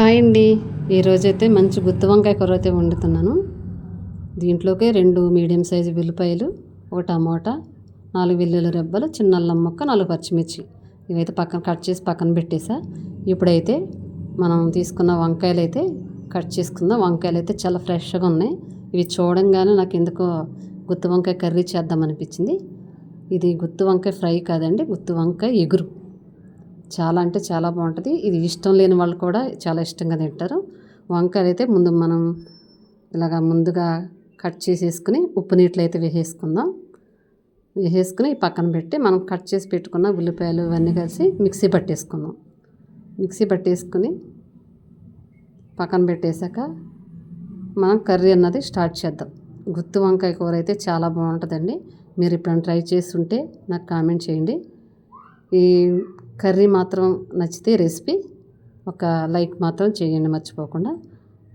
Hi అండి. ఈరోజైతే మంచి గుత్తి వంకాయ కూర అయితే వండుతున్నాను. దీంట్లోకి రెండు మీడియం సైజు ఉల్లిపాయలు ఒక టమోటా నాలుగు వెల్లుల్లి రెబ్బలు చిన్న అల్లం ముక్క నాలుగు పచ్చిమిర్చి. ఇవైతే పక్కన కట్ చేసి పక్కన పెట్టేసా. ఇప్పుడైతే మనం తీసుకున్న వంకాయలు అయితే కట్ చేసుకుందాం వంకాయలు అయితే చాలా ఫ్రెష్గా ఉన్నాయి. ఇవి చూడంగానే నాకు ఎందుకో గుత్తి వంకాయ కర్రీ చేద్దాం అనిపించింది ఇది గుత్తి వంకాయ ఫ్రై కాదండి గుత్తి వంకాయ ఎగురు. చాలా అంటే చాలా బాగుంటుంది. ఇది ఇష్టం లేని వాళ్ళు కూడా చాలా ఇష్టంగా తింటారు. వంకాయలు అయితే ముందు మనం ఇలాగ ముందుగా కట్ చేసేసుకుని ఉప్పు నీటిలో అయితే వేసేసుకుందాం. వేసేసుకుని పక్కన పెట్టి మనం కట్ చేసి పెట్టుకున్న ఉల్లిపాయలు ఇవన్నీ కలిసి మిక్సీ పట్టేసుకుందాం. మిక్సీ పట్టేసుకుని పక్కన పెట్టేశాక మనం కర్రీ అన్నది స్టార్ట్ చేద్దాం. గుత్తి వంకాయ కూర అయితే చాలా బాగుంటుందండి. మీరు ఇప్పుడు ట్రై చేస్తుంటే నాకు కామెంట్ చేయండి. ఈ కర్రీ మాత్రం నచ్చితే రెసిపీ ఒక లైక్ మాత్రం చేయండి మర్చిపోకుండా.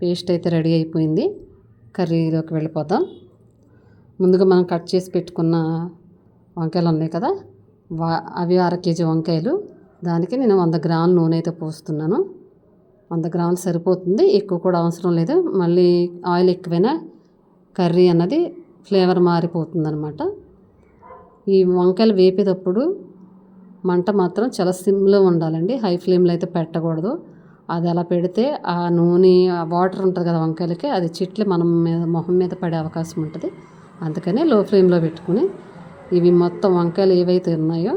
పేస్ట్ అయితే రెడీ అయిపోయింది. కర్రీలోకి వెళ్ళిపోదాం. ముందుగా మనం కట్ చేసి పెట్టుకున్న వంకాయలు ఉన్నాయి కదా? వా అవి అర కేజీ వంకాయలు. దానికి నేను వంద గ్రాముల నూనె అయితే పోస్తున్నాను. వంద గ్రాములు సరిపోతుంది. ఎక్కువ కూడా అవసరం లేదు. మళ్ళీ ఆయిల్ ఎక్కువైనా కర్రీ అన్నది ఫ్లేవర్ మారిపోతుంది అనమాట ఈ వంకాయలు వేపేటప్పుడు మంట మాత్రం చాలా సిమ్లో ఉండాలండి. హై ఫ్లేమ్లో అయితే పెట్టకూడదు. అది అలా పెడితే ఆ నూనె ఆ వాటర్ ఉంటుంది కదా వంకాయలకి అది చిట్లు మనం మీద మొహం మీద పడే అవకాశం ఉంటుంది. అందుకనే లో ఫ్లేమ్లో పెట్టుకుని ఇవి మొత్తం వంకాయలు ఏవైతే ఉన్నాయో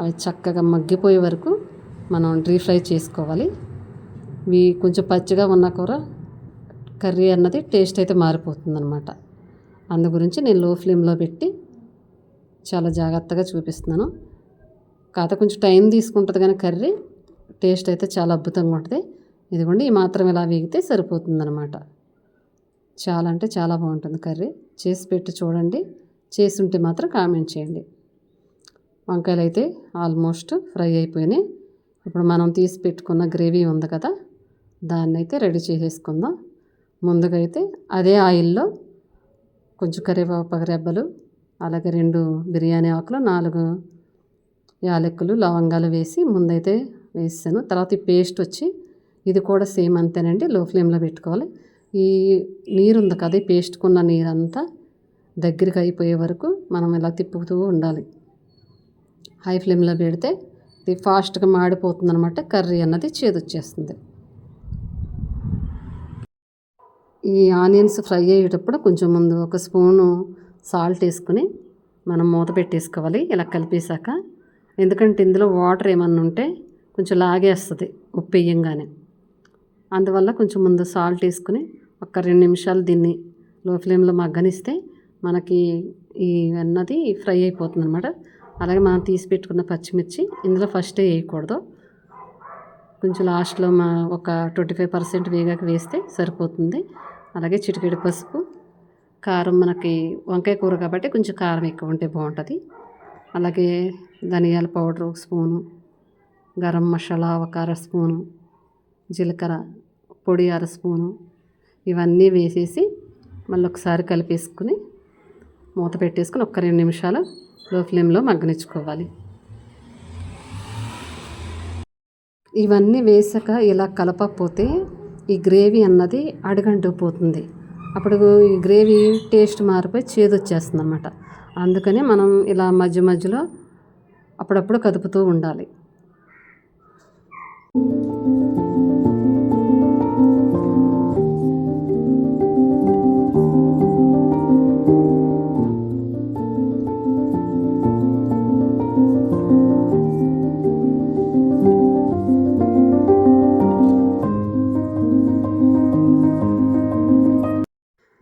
అవి చక్కగా మగ్గిపోయే వరకు మనం డీ ఫ్రై చేసుకోవాలి. ఇవి కొంచెం పచ్చిగా ఉన్న కూర కర్రీ అన్నది టేస్ట్ అయితే మారిపోతుంది అనమాట అందు గురించి నేను లో ఫ్లేమ్లో పెట్టి చాలా జాగ్రత్తగా చూపిస్తున్నాను. కాత కొంచెం టైం తీసుకుంటుంది కానీ కర్రీ టేస్ట్ అయితే చాలా అద్భుతంగా ఉంటుంది. ఇదిగోండి ఈ మాత్రం ఇలా వేగితే సరిపోతుందనమాట చాలా అంటే చాలా బాగుంటుంది కర్రీ. చేసి పెట్టి చూడండి. చేసి ఉంటే మాత్రం కామెంట్ చేయండి. వంకాయలు అయితే ఆల్మోస్ట్ ఫ్రై అయిపోయినాయి. ఇప్పుడు మనం తీసి పెట్టుకున్న గ్రేవీ ఉంది కదా దాన్ని అయితే రెడీ చేసేసుకుందాం. ముందుగా అయితే అదే ఆయిల్లో కొంచెం కరివేపాకు రెబ్బలు అలాగే రెండు బిర్యానీ ఆకులు నాలుగు యాలక్కులు లవంగాలు వేసి ముందైతే వేసాను తర్వాత ఈ పేస్ట్ వచ్చి ఇది కూడా సేమ్ అంతేనండి లో ఫ్లేమ్లో పెట్టుకోవాలి. ఈ నీరు ఉంది కదా ఈ పేస్ట్కున్న నీరంతా దగ్గరికి అయిపోయే వరకు మనం ఇలా తిప్పుతూ ఉండాలి. హై ఫ్లేమ్లో పెడితే ఇది ఫాస్ట్గా మాడిపోతుంది అనమాట కర్రీ అన్నది చేదొచ్చేస్తుంది. ఈ ఆనియన్స్ ఫ్రై అయ్యేటప్పుడు కొంచెం ముందు ఒక స్పూను సాల్ట్ వేసుకుని మనం మూత పెట్టేసుకోవాలి ఇలా కలిపేశాక. ఎందుకంటే ఇందులో వాటర్ ఏమన్నా ఉంటే కొంచెం లాగేస్తుంది ఉప్పు వేయంగానే అందువల్ల కొంచెం ముందు సాల్ట్ వేసుకుని ఒక రెండు నిమిషాలు దీన్ని లో ఫ్లేమ్లో మగ్గనిస్తే మనకి ఈ అన్నది ఫ్రై అయిపోతుంది అనమాట అలాగే మనం తీసి పెట్టుకున్న పచ్చిమిర్చి ఇందులో ఫస్ట్ వేయకూడదు. కొంచెం లాస్ట్లో మా ఒక ట్వంటీ ఫైవ్ పర్సెంట్ వేగాక వేస్తే సరిపోతుంది. అలాగే చిటికెడు పసుపు కారం మనకి వంకాయ కూర కాబట్టి కొంచెం కారం ఎక్కువ ఉంటే బాగుంటుంది. అలాగే ధనియాల పౌడర్ ఒక స్పూను గరం మసాలా ఒక అర స్పూను జీలకర్ర పొడి అర స్పూను ఇవన్నీ వేసేసి మళ్ళీ ఒకసారి కలిపేసుకుని మూత పెట్టేసుకుని ఒక రెండు నిమిషాలు లో ఫ్లేమ్లో మగ్గనిచ్చుకోవాలి. ఇవన్నీ వేసాక ఇలా కలపకపోతే ఈ గ్రేవీ అన్నది అడుగంటుకుపోతుంది అప్పుడు ఈ గ్రేవీ టేస్ట్ మారిపోయి చేదు వచ్చేస్తుంది అనమాట అందుకని మనం ఇలా మధ్య మధ్యలో అప్పుడప్పుడు కదుపుతూ ఉండాలి.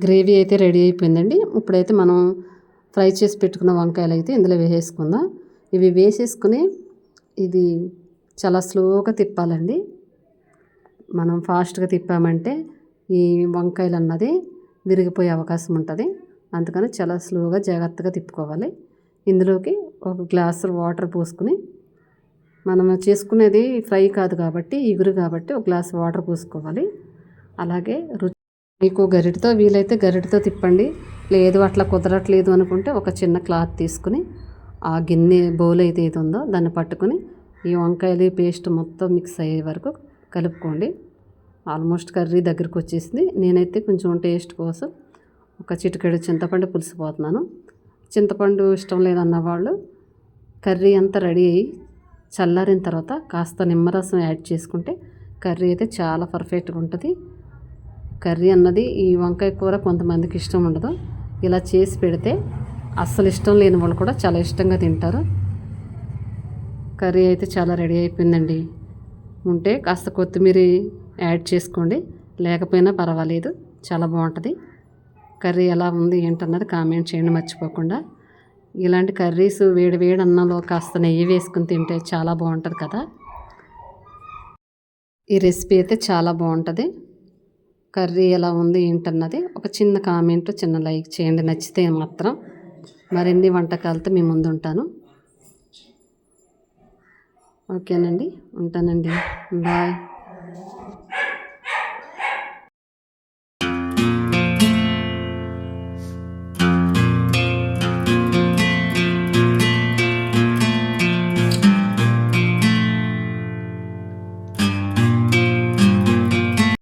గ్రేవీ అయితే రెడీ అయిపోయిందండి. ఇప్పుడైతే మనం ఫ్రై చేసి పెట్టుకున్న వంకాయలు అయితే ఇందులో వేసేసుకుందాం. ఇవి వేసేసుకుని ఇది చాలా స్లోగా తిప్పాలండి. మనం ఫాస్ట్గా తిప్పామంటే ఈ వంకాయలు అన్నది విరిగిపోయే అవకాశం ఉంటుంది. అందుకని చాలా స్లోగా జాగ్రత్తగా తిప్పుకోవాలి. ఇందులోకి ఒక గ్లాస్ వాటర్ పోసుకుని మనం చేసుకునేది ఫ్రై కాదు కాబట్టి ఇగురు కాబట్టి ఒక గ్లాస్ వాటర్ పోసుకోవాలి. అలాగే రుచి మీకు గరిటతో వీలైతే గరిటతో తిప్పండి. లేదు అట్లా కుదరట్లేదు అనుకుంటే ఒక చిన్న క్లాత్ తీసుకుని ఆ గిన్నె బౌల్ అయితే ఏది ఉందో దాన్ని పట్టుకుని ఈ వంకాయలు పేస్ట్ మొత్తం మిక్స్ అయ్యే వరకు కలుపుకోండి. ఆల్మోస్ట్ కర్రీ దగ్గరికి వచ్చేసింది. నేనైతే కొంచెం టేస్ట్ కోసం ఒక చిటికెడు చింతపండు పులుసు పోతున్నాను. చింతపండు ఇష్టం లేదన్న వాళ్ళు కర్రీ అంతా రెడీ అయ్యి చల్లారిన తర్వాత కాస్త నిమ్మరసం యాడ్ చేసుకుంటే కర్రీ అయితే చాలా పర్ఫెక్ట్గా ఉంటుంది. కర్రీ అన్నది ఈ వంకాయ కూర కొంతమందికి ఇష్టం ఉండదు. ఇలా చేసి పెడితే అస్సలు ఇష్టం లేని వాళ్ళు కూడా చాలా ఇష్టంగా తింటారు. కర్రీ అయితే చాలా రెడీ అయిపోయిందండి. ఉంటే కాస్త కొత్తిమీర యాడ్ చేసుకోండి. లేకపోయినా పర్వాలేదు చాలా బాగుంటుంది. కర్రీ ఎలా ఉంది ఏంటన్నది కామెంట్ చేయండి మర్చిపోకుండా. ఇలాంటి కర్రీస్ వేడి వేడి అన్నంలో కాస్త నెయ్యి వేసుకుని తింటే చాలా బాగుంటుంది కదా. ఈ రెసిపీ అయితే చాలా బాగుంటుంది. కర్రీ ఎలా ఉంది ఏంటన్నది ఒక చిన్న కామెంట్ చిన్న లైక్ చేయండి. నచ్చితే మాత్రం మరిన్ని వంటకాలతో మీ ముందు ఉంటాను. ఓకేనండి ఉంటానండి. బాయ్.